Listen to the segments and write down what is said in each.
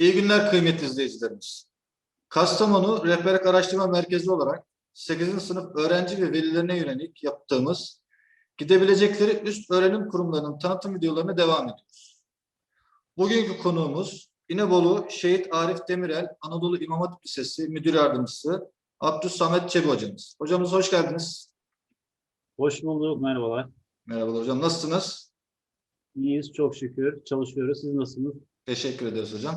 İyi günler kıymetli izleyicilerimiz. Kastamonu Rehberlik Araştırma Merkezi olarak 8. sınıf öğrenci ve velilerine yönelik yaptığımız gidebilecekleri üst öğrenim kurumlarının tanıtım videolarına devam ediyoruz. Bugünkü konuğumuz İnebolu Şehit Arif Demirel Anadolu İmam Hatip Lisesi Müdür Yardımcısı Abdus Samet Çebi hocamız. Hocamız hoş geldiniz. Hoş bulduk, merhabalar. Merhabalar hocam. Nasılsınız? İyiyiz, çok şükür. Çalışıyoruz. Siz nasılsınız? Teşekkür ederiz hocam.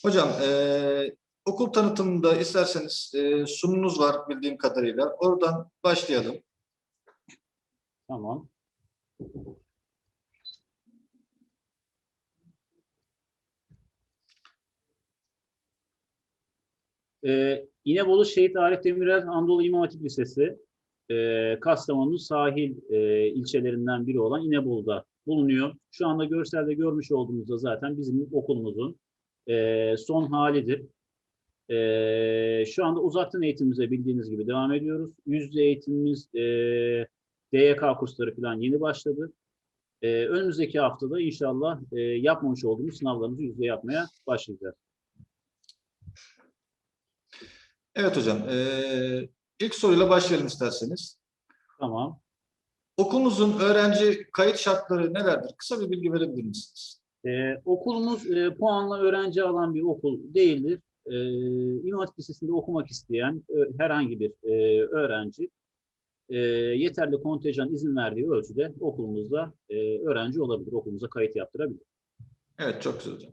Hocam, eee, okul tanıtımında isterseniz eee, sunumunuz var bildiğim kadarıyla. Oradan başlayalım. Tamam. Ee, İnebolu Şehit Arif Demirel Anadolu İmam Hatip Lisesi, e, Kastamonu sahil e, ilçelerinden biri olan İnebolu'da bulunuyor. Şu anda görselde görmüş olduğunuzda zaten bizim okulumuzun e, son halidir. E, şu anda uzaktan eğitimimize bildiğiniz gibi devam ediyoruz. Yüzde eğitimimiz e, DYK kursları falan yeni başladı. Ee, önümüzdeki haftada inşallah e, yapmamış olduğumuz sınavlarımızı yüzde yapmaya başlayacağız. Evet hocam, eee, ilk soruyla başlayalım isterseniz. Tamam. Okulunuzun öğrenci kayıt şartları nelerdir? Kısa bir bilgi verebilir misiniz? Ee, okulumuz e, puanla öğrenci alan bir okul değildir. Ee, İmam Hatip Lisesi'nde okumak isteyen ö- herhangi bir e, öğrenci e, yeterli kontenjan izin verdiği ölçüde okulumuzda e, öğrenci olabilir, okulumuza kayıt yaptırabilir. Evet, çok güzel hocam.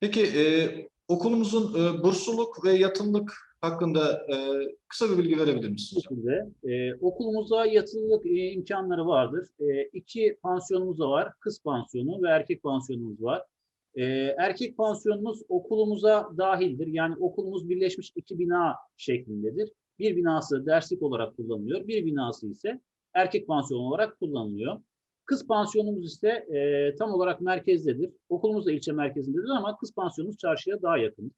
Peki eee, okulumuzun eee, bursluluk ve yatımlık hakkında eee, kısa bir bilgi verebilir misiniz? şekilde e, okulumuzda yatılılık e, imkanları vardır. E, iki pansiyonumuz da var. Kız pansiyonu ve erkek pansiyonumuz var. E, erkek pansiyonumuz okulumuza dahildir. Yani okulumuz birleşmiş iki bina şeklindedir. Bir binası derslik olarak kullanılıyor. Bir binası ise erkek pansiyonu olarak kullanılıyor. Kız pansiyonumuz ise e, tam olarak merkezdedir. Okulumuz da ilçe merkezindedir ama kız pansiyonumuz çarşıya daha yakın.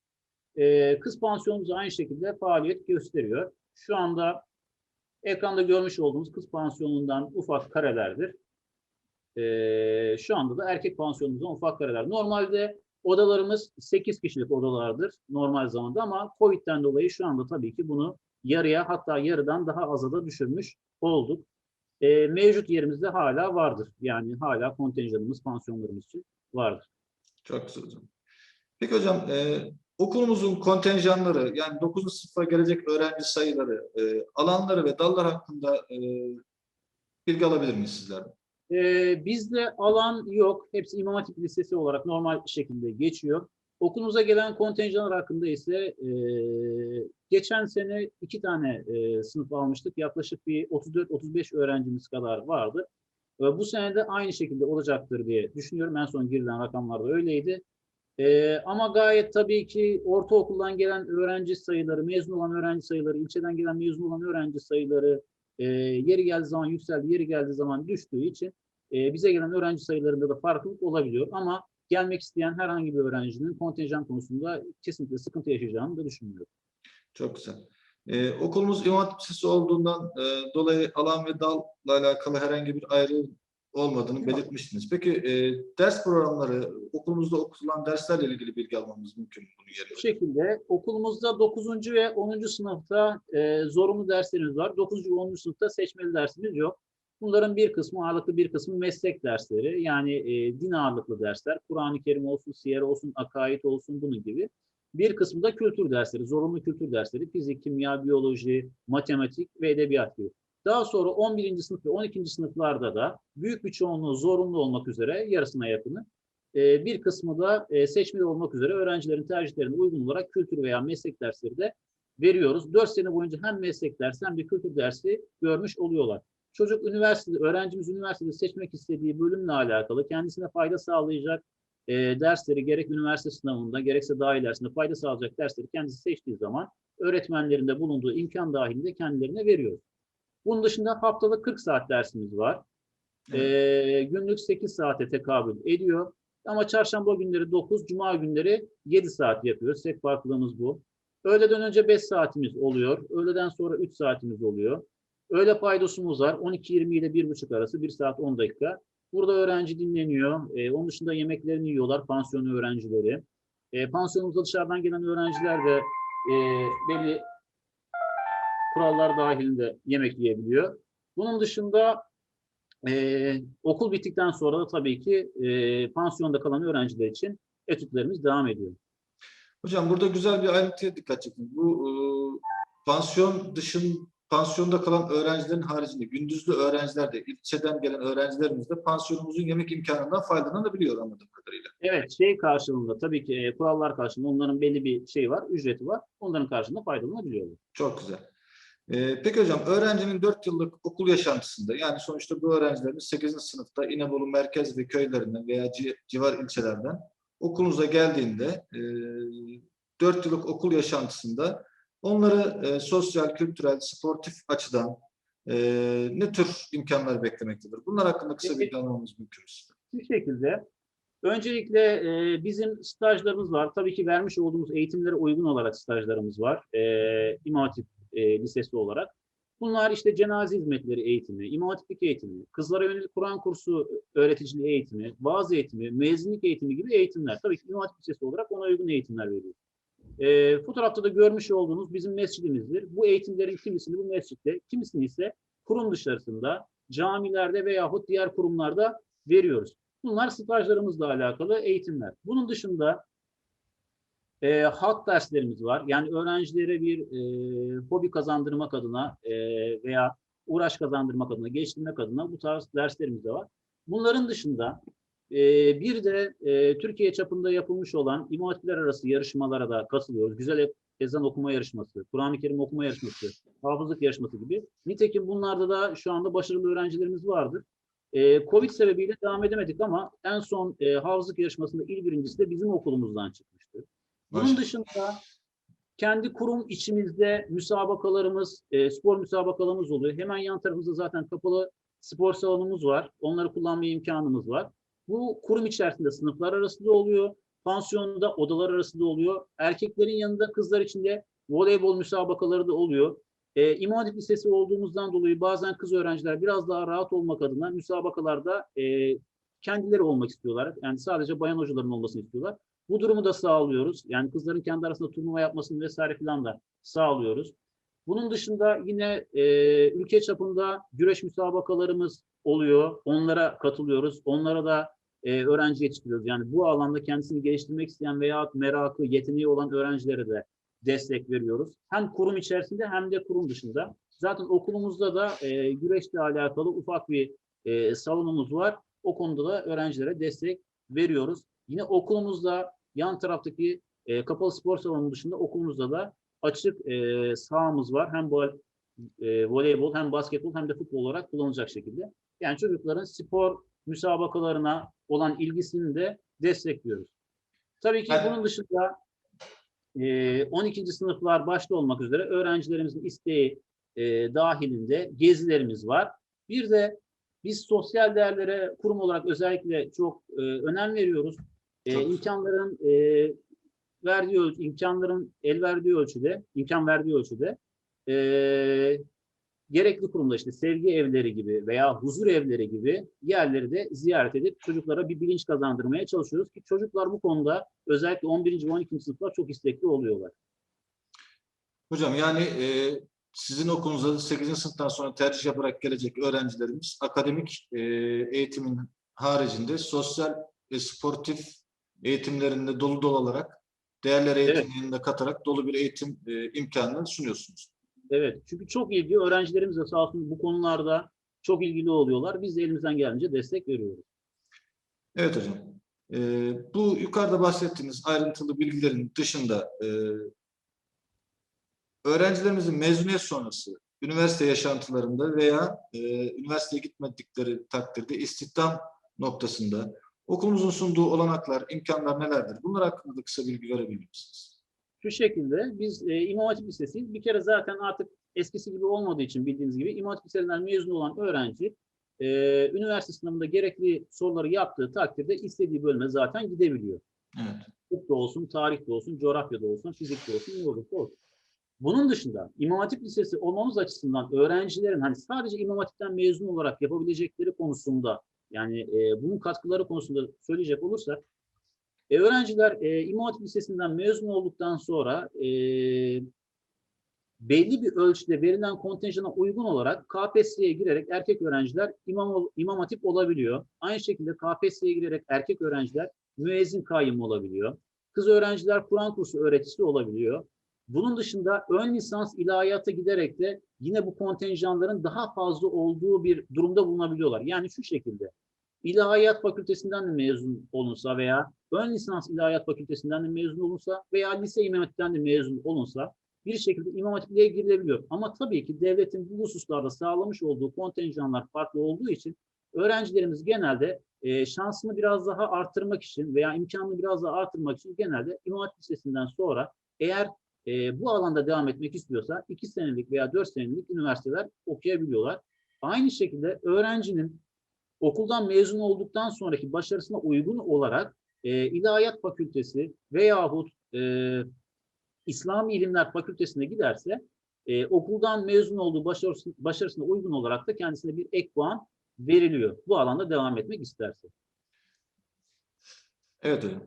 E, kız pansiyonumuz aynı şekilde faaliyet gösteriyor. Şu anda ekranda görmüş olduğunuz kız pansiyonundan ufak karelerdir. Ee, şu anda da erkek pansiyonumuzdan ufak kareler. Normalde odalarımız 8 kişilik odalardır normal zamanda ama Covid'den dolayı şu anda tabii ki bunu yarıya hatta yarıdan daha aza da düşürmüş olduk. Ee, mevcut yerimizde hala vardır. Yani hala kontenjanımız pansiyonlarımız için vardır. Çok güzel hocam. Peki hocam, eee, okulumuzun kontenjanları yani 9. sınıfa gelecek öğrenci sayıları, eee, alanları ve dallar hakkında eee, bilgi alabilir miyiz sizlerden? Ee, bizde alan yok. Hepsi İmam Hatip Lisesi olarak normal şekilde geçiyor. Okulumuza gelen kontenjanlar hakkında ise e, geçen sene iki tane e, sınıf almıştık. Yaklaşık bir 34-35 öğrencimiz kadar vardı. E, bu sene de aynı şekilde olacaktır diye düşünüyorum. En son girilen rakamlar da öyleydi. E, ama gayet tabii ki ortaokuldan gelen öğrenci sayıları, mezun olan öğrenci sayıları, ilçeden gelen mezun olan öğrenci sayıları e, yeri geldiği zaman yükseldi, yeri geldiği zaman düştüğü için e, bize gelen öğrenci sayılarında da farklılık olabiliyor. Ama gelmek isteyen herhangi bir öğrencinin kontenjan konusunda kesinlikle sıkıntı yaşayacağını da düşünmüyorum. Çok güzel. Eee, okulumuz İmam Hatip Lisesi olduğundan eee, dolayı alan ve dalla alakalı herhangi bir ayrım olmadığını belirtmiştiniz. Peki eee, ders programları, okulumuzda okutulan derslerle ilgili bilgi almamız mümkün mü bunun Bu şekilde okulumuzda 9. ve 10. sınıfta e, zorunlu derslerimiz var. 9. ve 10. sınıfta seçmeli dersimiz yok. Bunların bir kısmı ağırlıklı bir kısmı meslek dersleri. Yani e, din ağırlıklı dersler. Kur'an-ı Kerim olsun, siyer olsun, akaid olsun bunun gibi. Bir kısmı da kültür dersleri, zorunlu kültür dersleri. Fizik, kimya, biyoloji, matematik ve edebiyat gibi. Daha sonra 11. sınıf ve 12. sınıflarda da büyük bir çoğunluğu zorunlu olmak üzere yarısına yakını e, bir kısmı da e, seçmeli olmak üzere öğrencilerin tercihlerine uygun olarak kültür veya meslek dersleri de veriyoruz. 4 sene boyunca hem meslek dersi hem de kültür dersi görmüş oluyorlar. Çocuk üniversitede, öğrencimiz üniversitede seçmek istediği bölümle alakalı kendisine fayda sağlayacak e, dersleri gerek üniversite sınavında gerekse daha ilerisinde fayda sağlayacak dersleri kendisi seçtiği zaman öğretmenlerinde bulunduğu imkan dahilinde kendilerine veriyoruz. Bunun dışında haftalık 40 saat dersimiz var. E, günlük 8 saate tekabül ediyor. Ama çarşamba günleri 9, cuma günleri 7 saat yapıyoruz. Tek farklılığımız bu. Öğleden önce 5 saatimiz oluyor. Öğleden sonra 3 saatimiz oluyor. Öğle paydosumuz var. 12.20 ile 1.30 arası 1 saat 10 dakika. Burada öğrenci dinleniyor. Ee, onun dışında yemeklerini yiyorlar pansiyon öğrencileri. E, pansiyonumuza dışarıdan gelen öğrenciler de e, belli kurallar dahilinde yemek yiyebiliyor. Bunun dışında e, okul bittikten sonra da tabii ki e, pansiyonda kalan öğrenciler için etütlerimiz devam ediyor. Hocam burada güzel bir ayrıntıya dikkat çekin. Bu e, pansiyon dışın pansiyonda kalan öğrencilerin haricinde gündüzlü öğrenciler de ilçeden gelen öğrencilerimiz de pansiyonumuzun yemek imkanından faydalanabiliyor anladığım kadarıyla. Evet, şey karşılığında tabii ki e, kurallar karşılığında onların belli bir şey var, ücreti var. Onların karşılığında faydalanabiliyorlar. Çok güzel. Ee, peki hocam öğrencinin 4 yıllık okul yaşantısında yani sonuçta bu öğrencilerimiz 8. sınıfta İnebolu merkez ve köylerinden veya ci- civar ilçelerden okulunuza geldiğinde e, 4 yıllık okul yaşantısında onları e, sosyal, kültürel, sportif açıdan e, ne tür imkanlar beklemektedir? Bunlar hakkında kısa bilgi almamız mümkün. Bu şekilde öncelikle e, bizim stajlarımız var. Tabii ki vermiş olduğumuz eğitimlere uygun olarak stajlarımız var. E, İmam Hatip e, Lisesi olarak. Bunlar işte cenaze hizmetleri eğitimi, İmam Hatiplik eğitimi, kızlara yönelik Kur'an kursu öğreticiliği eğitimi, vaaz eğitimi, mezunluk eğitimi gibi eğitimler. Tabii ki İmam Hatip Lisesi olarak ona uygun eğitimler veriyoruz. E, fotoğrafta da görmüş olduğunuz bizim mescidimizdir. Bu eğitimlerin kimisini bu mescitte, kimisini ise kurum dışarısında, camilerde veyahut diğer kurumlarda veriyoruz. Bunlar stajlarımızla alakalı eğitimler. Bunun dışında e, halk derslerimiz var. Yani öğrencilere bir e, hobi kazandırmak adına e, veya uğraş kazandırmak adına, geliştirmek adına bu tarz derslerimiz de var. Bunların dışında e, bir de e, Türkiye çapında yapılmış olan İmam Hatipler arası yarışmalara da katılıyoruz. Güzel ezan okuma yarışması, Kur'an-ı Kerim okuma yarışması, hafızlık yarışması gibi. Nitekim bunlarda da şu anda başarılı öğrencilerimiz vardır. E, Covid sebebiyle devam edemedik ama en son e, hafızlık yarışmasında il birincisi de bizim okulumuzdan çıkmıştı. Bunun dışında kendi kurum içimizde müsabakalarımız, e, spor müsabakalarımız oluyor. Hemen yan tarafımızda zaten kapalı spor salonumuz var. Onları kullanma imkanımız var. Bu kurum içerisinde sınıflar arasında oluyor. Pansiyonda odalar arasında oluyor. Erkeklerin yanında kızlar için de voleybol müsabakaları da oluyor. E, İmam Hatip Lisesi olduğumuzdan dolayı bazen kız öğrenciler biraz daha rahat olmak adına müsabakalarda e, kendileri olmak istiyorlar. Yani sadece bayan hocaların olmasını istiyorlar. Bu durumu da sağlıyoruz. Yani kızların kendi arasında turnuva yapmasını vesaire filan da sağlıyoruz. Bunun dışında yine e, ülke çapında güreş müsabakalarımız oluyor. Onlara katılıyoruz. Onlara da e, öğrenci yetiştiriyoruz. Yani bu alanda kendisini geliştirmek isteyen veya merakı, yeteneği olan öğrencilere de destek veriyoruz. Hem kurum içerisinde hem de kurum dışında. Zaten okulumuzda da e, güreşle alakalı ufak bir e, salonumuz var. O konuda da öğrencilere destek veriyoruz. Yine okulumuzda yan taraftaki e, kapalı spor salonu dışında okulumuzda da açık e, sahamız var. Hem vol, e, voleybol hem basketbol hem de futbol olarak kullanılacak şekilde. Yani çocukların spor müsabakalarına olan ilgisini de destekliyoruz. Tabii ki bunun dışında e, 12. sınıflar başta olmak üzere öğrencilerimizin isteği e, dahilinde gezilerimiz var. Bir de biz sosyal değerlere kurum olarak özellikle çok e, önem veriyoruz. E, Çok. imkanların e, verdiği ölçü, imkanların el verdiği ölçüde, imkan verdiği ölçüde e, gerekli kurumda işte sevgi evleri gibi veya huzur evleri gibi yerleri de ziyaret edip çocuklara bir bilinç kazandırmaya çalışıyoruz ki çocuklar bu konuda özellikle 11. ve 12. sınıflar çok istekli oluyorlar. Hocam yani e, sizin okulunuzda 8. sınıftan sonra tercih yaparak gelecek öğrencilerimiz akademik e, eğitimin haricinde sosyal ve sportif eğitimlerinde dolu dolu olarak değerler Evet. eğitimini de katarak dolu bir eğitim e, imkanını sunuyorsunuz. Evet çünkü çok ilgi öğrencilerimiz de sağ olsun bu konularda çok ilgili oluyorlar. Biz de elimizden geldiğince destek veriyoruz. Evet hocam. E, bu yukarıda bahsettiğiniz ayrıntılı bilgilerin dışında e, öğrencilerimizin mezuniyet sonrası üniversite yaşantılarında veya e, üniversiteye gitmedikleri takdirde istihdam noktasında okulumuzun sunduğu olanaklar, imkanlar nelerdir? Bunlar hakkında da kısa bilgi verebilir misiniz? Şu şekilde biz e, İmam Hatip Lisesi'yiz. Bir kere zaten artık eskisi gibi olmadığı için bildiğiniz gibi İmam Hatip Lisesi'nden mezun olan öğrenci e, üniversite sınavında gerekli soruları yaptığı takdirde istediği bölüme zaten gidebiliyor. Evet. Hukuk da olsun, tarih de olsun, coğrafya da olsun, fizik de olsun, ne olursa olsun. Bunun dışında İmam Hatip Lisesi olmamız açısından öğrencilerin hani sadece İmam Hatip'ten mezun olarak yapabilecekleri konusunda yani e, bunun katkıları konusunda söyleyecek olursak E, öğrenciler e, İmam Hatip Lisesi'nden mezun olduktan sonra e, belli bir ölçüde verilen kontenjana uygun olarak KPSS'ye girerek erkek öğrenciler imam, imam hatip olabiliyor. Aynı şekilde KPSS'ye girerek erkek öğrenciler müezzin kayyum olabiliyor. Kız öğrenciler Kur'an kursu öğretisi olabiliyor. Bunun dışında ön lisans ilahiyata giderek de yine bu kontenjanların daha fazla olduğu bir durumda bulunabiliyorlar. Yani şu şekilde İlahiyat Fakültesinden de mezun olunsa veya ön lisans İlahiyat Fakültesinden de mezun olunsa veya lise İmam Hatip'ten de mezun olunsa bir şekilde İmam Hatip'liğe girilebiliyor. Ama tabii ki devletin bu hususlarda sağlamış olduğu kontenjanlar farklı olduğu için öğrencilerimiz genelde e, şansını biraz daha artırmak için veya imkanını biraz daha artırmak için genelde İmam Hatip Lisesi'nden sonra eğer e, bu alanda devam etmek istiyorsa iki senelik veya dört senelik üniversiteler okuyabiliyorlar. Aynı şekilde öğrencinin okuldan mezun olduktan sonraki başarısına uygun olarak e, İlahiyat Fakültesi veyahut e, İslami İlimler Fakültesine giderse e, okuldan mezun olduğu başarısı, başarısına uygun olarak da kendisine bir ek puan veriliyor. Bu alanda devam etmek isterse. Evet hocam.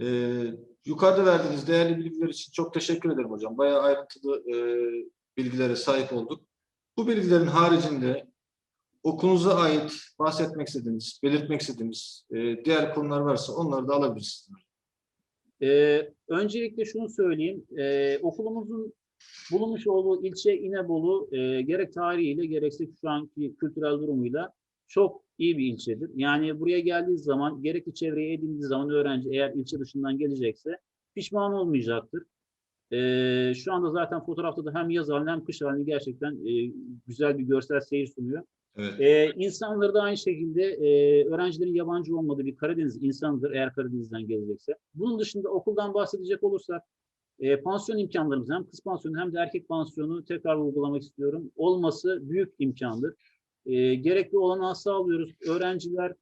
Ee, yukarıda verdiğiniz değerli bilgiler için çok teşekkür ederim hocam. Bayağı ayrıntılı e, bilgilere sahip olduk. Bu bilgilerin haricinde okulunuza ait bahsetmek istediğiniz, belirtmek istediğiniz e, diğer konular varsa onları da alabilirsiniz. Ee, öncelikle şunu söyleyeyim. Ee, okulumuzun bulunmuş olduğu ilçe İnebolu e, gerek tarihiyle gerekse şu anki kültürel durumuyla çok iyi bir ilçedir. Yani buraya geldiği zaman gerekli çevreye edindiği zaman öğrenci eğer ilçe dışından gelecekse pişman olmayacaktır. Ee, şu anda zaten fotoğrafta da hem yaz halini hem kış halini gerçekten e, güzel bir görsel seyir sunuyor. Evet. Ee, insanları da aynı şekilde e, öğrencilerin yabancı olmadığı bir Karadeniz insanıdır eğer Karadeniz'den gelecekse. Bunun dışında okuldan bahsedecek olursak e, pansiyon imkanlarımız hem kız pansiyonu hem de erkek pansiyonu tekrar vurgulamak istiyorum. Olması büyük imkandır. E, gerekli olanağı sağlıyoruz. Öğrenciler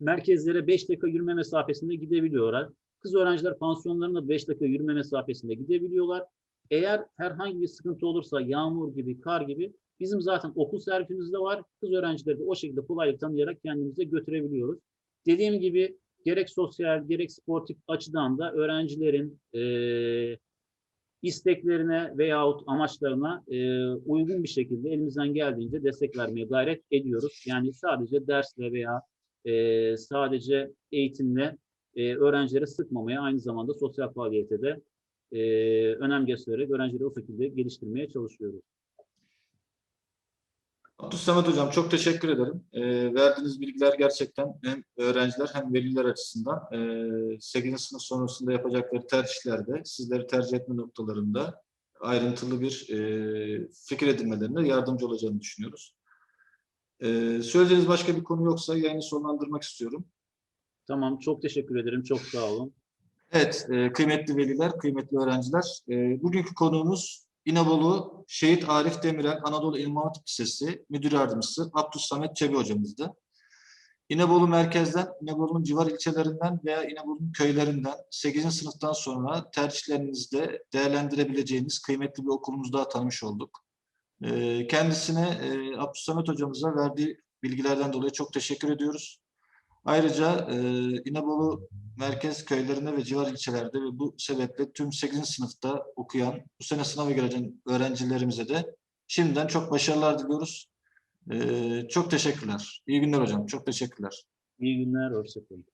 merkezlere 5 dakika yürüme mesafesinde gidebiliyorlar. Kız öğrenciler pansiyonlarına 5 dakika yürüme mesafesinde gidebiliyorlar. Eğer herhangi bir sıkıntı olursa yağmur gibi, kar gibi Bizim zaten okul servisimiz de var. Kız öğrencileri de o şekilde kolaylık tanıyarak kendimize götürebiliyoruz. Dediğim gibi gerek sosyal gerek sportif açıdan da öğrencilerin eee, isteklerine veyahut amaçlarına eee, uygun bir şekilde elimizden geldiğince destek vermeye gayret ediyoruz. Yani sadece dersle veya eee, sadece eğitimle eee, öğrencilere sıkmamaya aynı zamanda sosyal faaliyete de eee, önem göstererek öğrencileri o şekilde geliştirmeye çalışıyoruz. Abdülsamet Hocam çok teşekkür ederim. Ee, verdiğiniz bilgiler gerçekten hem öğrenciler hem veliler açısından e, 8. sınıf sonrasında yapacakları tercihlerde sizleri tercih etme noktalarında ayrıntılı bir e, fikir edinmelerine yardımcı olacağını düşünüyoruz. E, söyleyeceğiniz başka bir konu yoksa yayını sonlandırmak istiyorum. Tamam, çok teşekkür ederim. Çok sağ olun. Evet, e, kıymetli veliler, kıymetli öğrenciler. E, bugünkü konuğumuz İnebolu Şehit Arif Demirel Anadolu İmam Hatip Lisesi Müdür Yardımcısı Abdülsamet Çebi hocamızdı. İnebolu merkezden, İnebolu'nun civar ilçelerinden veya İnebolu'nun köylerinden 8. sınıftan sonra tercihlerinizde değerlendirebileceğiniz kıymetli bir okulumuzu daha tanımış olduk. E, kendisine e, Abdülsamet hocamıza verdiği bilgilerden dolayı çok teşekkür ediyoruz. Ayrıca e, İnebolu merkez köylerinde ve civar ilçelerde ve bu sebeple tüm 8. sınıfta okuyan, bu sene sınava girecek öğrencilerimize de şimdiden çok başarılar diliyoruz. E, çok teşekkürler. İyi günler hocam. Çok teşekkürler. İyi günler, hoşçakalın.